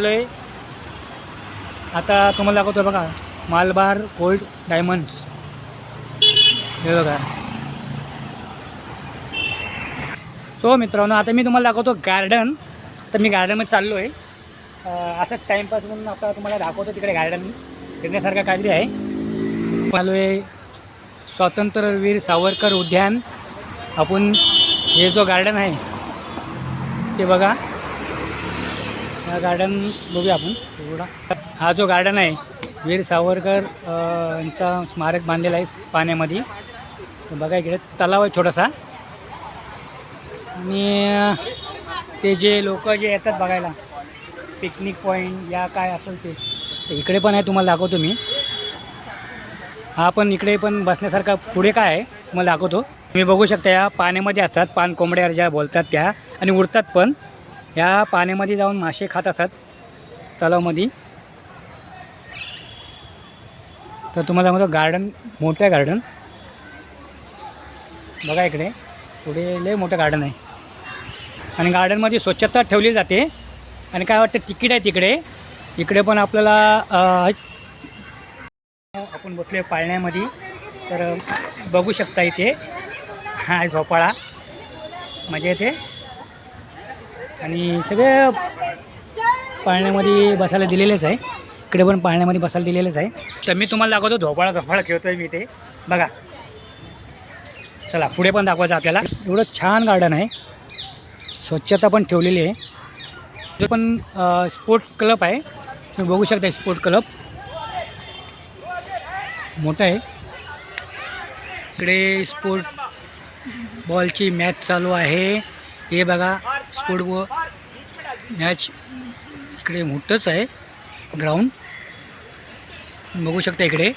आलोय. आता तुम्हाला दाखवतो बघा मालबार गोल्ड डायमंड्स. हे बघा. सो मित्रांनो आता मी तुम्हाला दाखवतो गार्डन तर मी गार्डनमध्ये चाललो आहे असंच टाईमपास म्हणून आता तुम्हाला दाखवतो तिकडे गार्डन फिरण्यासारखं काहीतरी आहे. आलो आहे स्वातंत्र्यवीर सावरकर उद्यान. आपण हे जो गार्डन आहे ते बघा. हा गार्डन बघूया आपण. एवढा हा जो गार्डन आहे वीर सावरकर यांचा स्मारक बांधलेला आहे पाण्यामध्ये. तर बघा इकडे तलाव आहे छोटासा. आणि ते जे लोक जे येतात बघायला पिकनिक पॉईंट या काय असेल ते तर इकडे पण आहे तुम्हाला दाखवतो मी. हा पण इकडे पण बसण्यासारखा पुढे काय आहे तुम्हाला दाखवतो. तुम्ही बघू शकता या पाण्यामध्ये असतात पान कोंबड्या ज्या बोलतात त्या आणि उडतात पण. या पाण्यामध्ये जाऊन मासे खात असतात तलावमध्ये. तर तुम्हाला म्हणतो गार्डन मोठं आहे गार्डन बघा इकडे पुढे लय मोठं गार्डन आहे. आणि गार्डनमध्ये स्वच्छता ठेवली जाते. आणि काय वाटतं तिकीट आहे तिकडे. इकडे पण आपल्याला आपण आपण आहे पाळण्यामध्ये. तर बघू शकता इथे. हा झोपाळा. मजा येते. आणि सगळे पाळण्यामध्ये बसायला दिलेलेच आहे. इकडे पण पाळण्यामध्ये बसायला दिलेलेच आहे. तर मी तुम्हाला दाखवतो झोपाळा झोपाळा खेळतो आहे मी ते बघा. चला पुढे पण दाखवायचं आपल्याला. एवढं छान गार्डन आहे. स्वच्छता पण ठेवलेली आहे. जो पण स्पोर्ट क्लब आहे तुम्ही बघू शकता स्पोर्ट क्लब. मोठं आहे. इकडे स्पोर्ट बॉलची मॅच चालू आहे. हे बघा. स्पोर्ट व मॅच इकडे मोठंच आहे ग्राउंड. बघू शकता इकडे.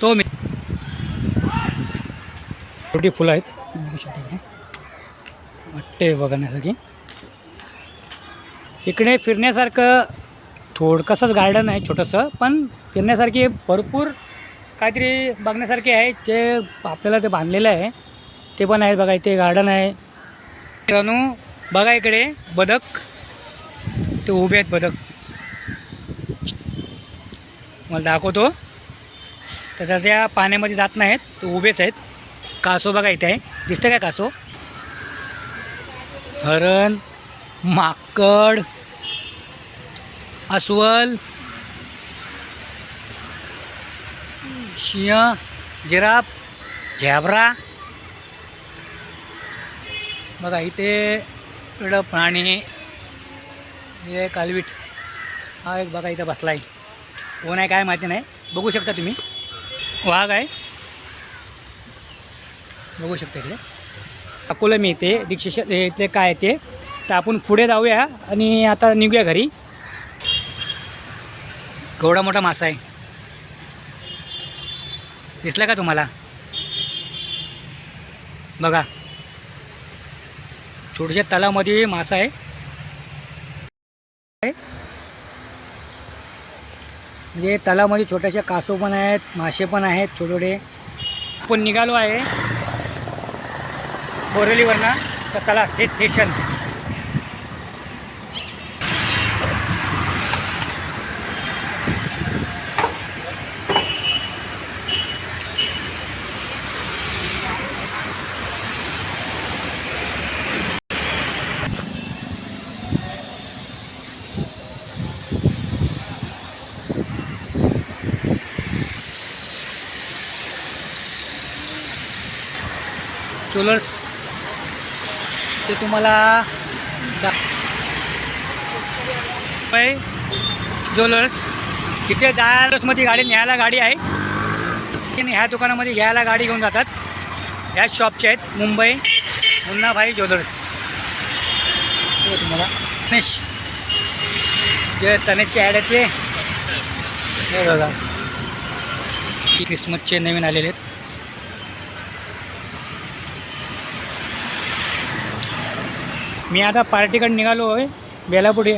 तो मी छोटी फुलं आहेत. बघू शकता इकडे. वाटते बघण्यासाठी इकडे फिरण्यासारखं थोडकंसंच गार्डन आहे छोटंसं पण फिरण्यासारखे भरपूर काहीतरी बघण्यासारखे आहे जे आपल्याला ते बांधलेलं आहे. ते पण आहेत बघा इथे गार्डन आहे. मित्रांनो बघा इकडे बदक. ते उभे आहेत बदक. मला दाखवतो. तर त्या पाण्यामध्ये जात नाहीत ते उभेच आहेत. कासो बघा इथे आहे. दिसतं काय कासो हरण माकड अस्वल शिंह जिराफ झॅबरा. बघा इथे इकडं प्राणी हे कालवीट हा एक बघा इथं बसला आहे कोण आहे काय माहिती नाही. बघू शकता तुम्ही. वाघ आहे. बघू शकता इकडे. अकोला मी इथे दीक्षिश इथे काय ते. तर आपण पुढे जाऊया आणि आता निघूया घरी. केवढा मोठा मासा आहे. दिसला का तुम्हाला? बघा. छोट्याशा तलामध्ये मासा आहे. म्हणजे तलावामध्ये छोट्याशा कासव पण आहेत मासे पण आहेत छोटे छोटे पण निघालो आहे. बोरेलीवरनं. तर चला हे स्टेशन ज्वेलर्स ते तुम्हाला दा- ज्वेलर्स इथे मध्ये गाडी न्यायला गाडी आहे. आणि ह्या दुकानामध्ये घ्यायला गाडी घेऊन जातात. ह्या शॉपचे आहेत. मुंबई मुन्नाभाई ज्वेलर्स तुम्हाला. तनेश जे तनेशचे ॲड आहेत ते. बघा. क्रिसमसचे नवीन आलेले आहेत. मी आता पार्टीकडे निघालो आहे बेलापुरी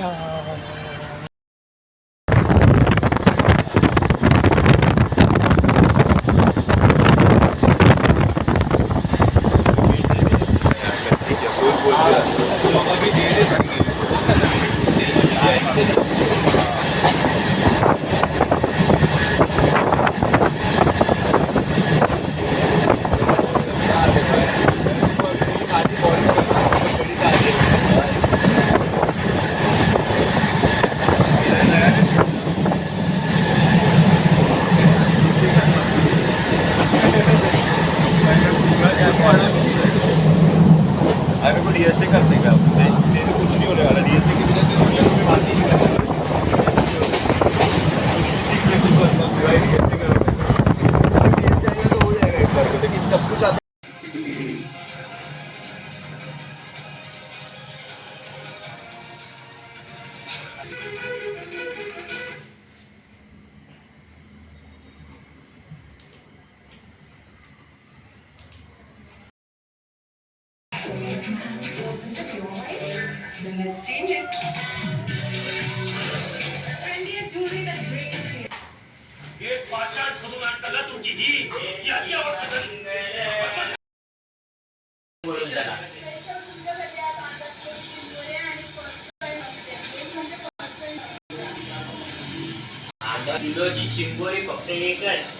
किलोची चिंबोरी फक्त एकच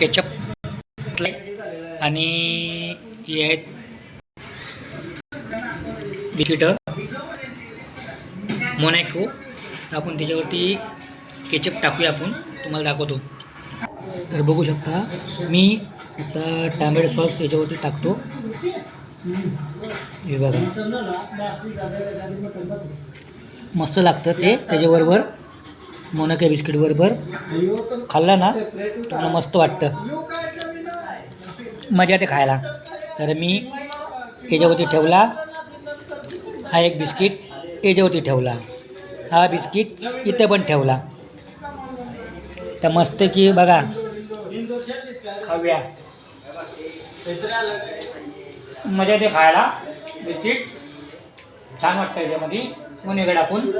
केचप आणि हे आहेत बिस्किटं मोनॅको आपण त्याच्यावरती केचप टाकूया आपण. तुम्हाला दाखवतो. तर बघू शकता मी आता टॅमॅटो सॉस त्याच्यावरती टाकतो. हे बघा. मस्त लागतं ते त्याच्याबरोबर मोनॅको बिस्किटबरोबर. खाल्ला ना तुम्हाला मस्त वाटतं. मजा येते खायला. तर मी याच्यावरती ठेवला. हा एक बिस्किट याच्यावरती ठेवला. हा बिस्किट इथं पण ठेवला. तर मस्त की बघा. खाऊया. मजा येते खायला. बिस्किट छान वाटतं याच्यामध्ये. मोनेकडे आपण.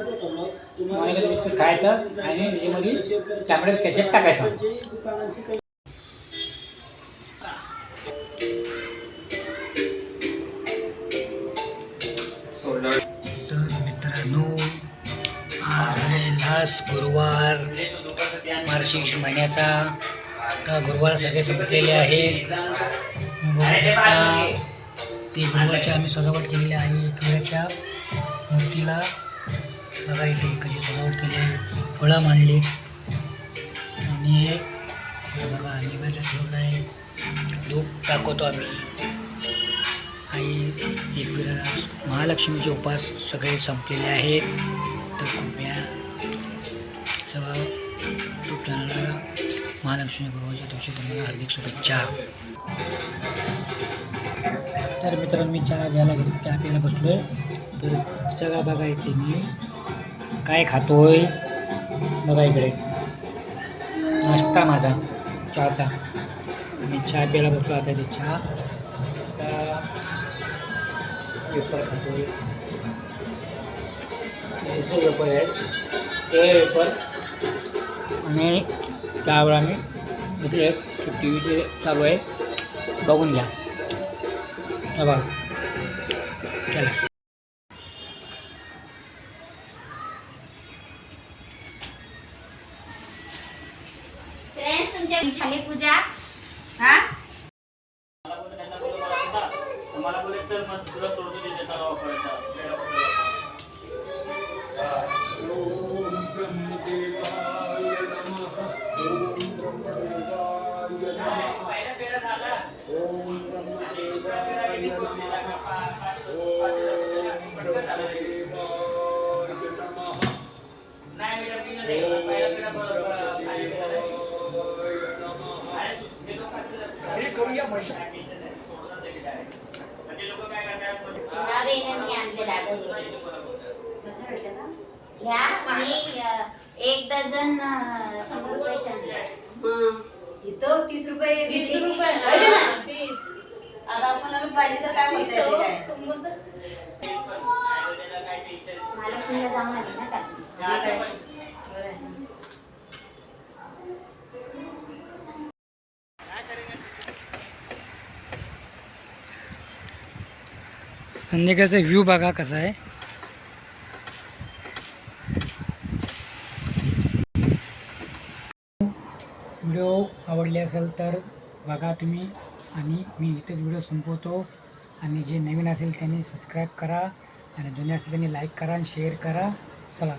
मोनेकडे बिस्किट खायचं आणि त्याच्यामध्ये टॅमॅटो केचप टाकायचं. तर आज गुरुवार. मार्गशीर्ष महिन्याचा. तर गुरुवार सगळे संपलेले आहेत. ते गुरुवारची आम्ही सजावट केलेली आहे विठुराच्या मूर्तीला बघा इथे कशी सजावट केली आहे फळं मांडली. आणि हे बघा नैवेद्य ठेवलं आहे धूप टाकवतो आम्ही. आई एकविरा महालक्ष्मीचे उपास सगळे संपलेले आहेत. तर कृपया सगळं यूट्यूब चॅनलला महालक्ष्मी गुरुवाच्या दिवशी तुम्हाला हार्दिक शुभेच्छा. तर मित्रांनो मी चहा घ्यायला घेतो चहा प्यायला बसलो आहे तर सगळा बघा इथे मी. काय खातोय? बघा इकडे. नाश्ता माझा चहाचा. आणि चहा प्यायला बसलो आता ते चहा. वेपर खातोय. जसे वेपर आहेत? ते वेपर आणि त्यावेळेला आम्ही दुसरे टी व्हीचे चालू आहे. बघून घ्या. हे बघा. चला. ह्या मी आणले दादा ह्या मी अ, एक डझन शंभर रुपयाचे आणले इथं तीस रुपये तीस घेते. रुपये ना? होय ना? तीस. आता आपल्याला पाहिजे तर काय म्हणता येते काय महालक्ष्मीला जाऊन आली ना का बरं आहे ना. संध्याकाळचा व्ह्यू बघा कसा आहे. व्हिडिओ आवडले असेल तर बघा तुम्ही आणि मी इथेच व्हिडिओ संपवतो. आणि जे नवीन असेल त्यांनी सबस्क्राईब करा. आणि जुने असेल त्यांनी लाईक करा आणि शेअर करा. चला.